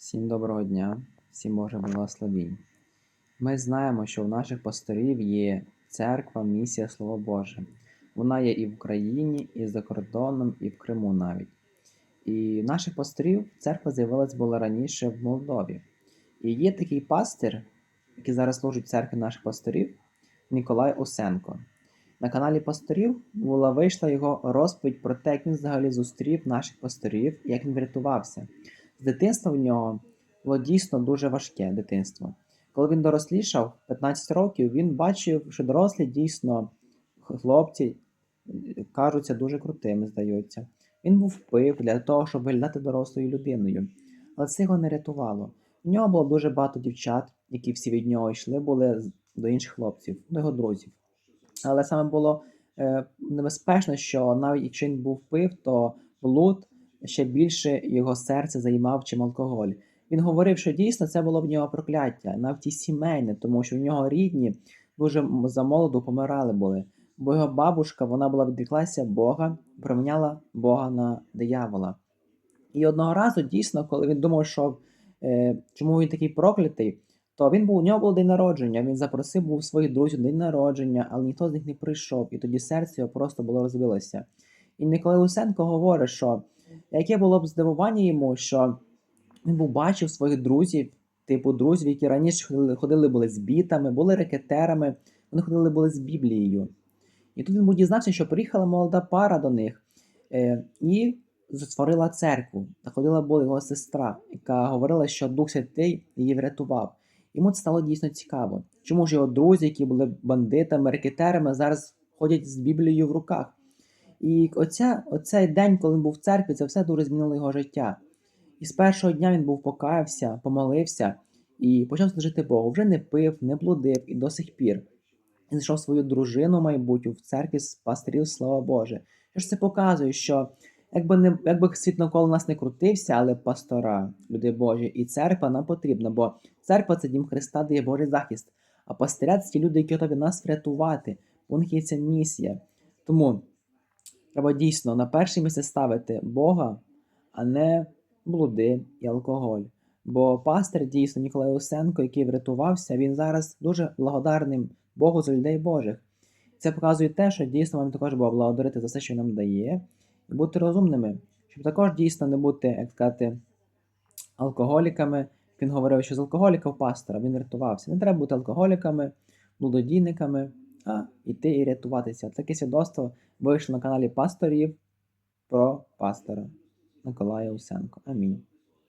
Всім доброго дня, всім Боже благословінь. Ми знаємо, що в наших пасторів є церква, місія Слово Боже. Вона є і в Україні, і за кордоном, і в Криму навіть. І наших пасторів церква з'явилась була раніше в Молдові. І є такий пастир, який зараз служить в церкві наших пасторів, Ніколай Осенко. На каналі Пасторів була вийшла його розповідь про те, як він взагалі зустрів наших пасторів як він врятувався. З дитинства в нього було дійсно дуже важке дитинство. Коли він дорослішав, 15 років, він бачив, що дорослі дійсно хлопці е, кажуться дуже крутими, здаються. Він був пив для того, щоб виглядати дорослою людиною. Але це його не рятувало. У нього було дуже багато дівчат, які всі від нього йшли, були до інших хлопців, до його друзів. Але саме було е, небезпечно, що навіть якщо він був пив, то блуд ще більше його серце займав, чим алкоголь. Він говорив, що дійсно це було в нього прокляття, навіть сімейне, тому що в нього рідні дуже замолоду помирали були. Бо його бабушка, вона була відреклася Бога, проміняла Бога на диявола. І одного разу, дійсно, коли він думав, що е, чому він такий проклятий, то він був, у нього був день народження. Він запросив був своїх друзів день народження, але ніхто з них не прийшов, і тоді серце його просто було розбилося. І Николай Усенко говорить, що яке було б здивування йому, що він був бачив своїх друзів, типу друзів, які раніше ходили, були з бітами, були рекетерами, вони ходили були з Біблією. І тут він був дізнався, що приїхала молода пара до них е, і створила церкву. Та ходила була його сестра, яка говорила, що Дух Святий її врятував. Йому це стало дійсно цікаво. Чому ж його друзі, які були бандитами, рекетерами, зараз ходять з Біблією в руках? І оця, оцей день, коли він був в церкві, це все дуже змінило його життя. І з першого дня він був покаявся, помолився і почав служити Богу. Вже не пив, не блудив і до сих пір. Він знайшов свою дружину майбутню в церкві з пастирів, слава Боже. Що ж це показує, що якби не якби світ навколо нас не крутився, але пастора, люди Божі, і церква нам потрібна, бо церква це дім Христа, де є Божий захист. А пастиря це ті люди, які готові нас врятувати. У них є ця місія. Тому треба дійсно на перше місце ставити Бога, а не блуди і алкоголь. Бо пастир дійсно Ніколай Усенко, який врятувався, він зараз дуже благодарним Богу за людей Божих. Це показує те, що дійсно вам також Бога благодарити за все, що нам дає, і бути розумними, щоб також дійсно не бути, як сказати, алкоголіками. Він говорив, що з алкоголіка в пастора він рятувався. Не треба бути алкоголіками, блудодійниками, а іти і рятуватися. Таке свідоцтво вийшло на каналі пасторів про пастора Миколая Усенко. Амінь.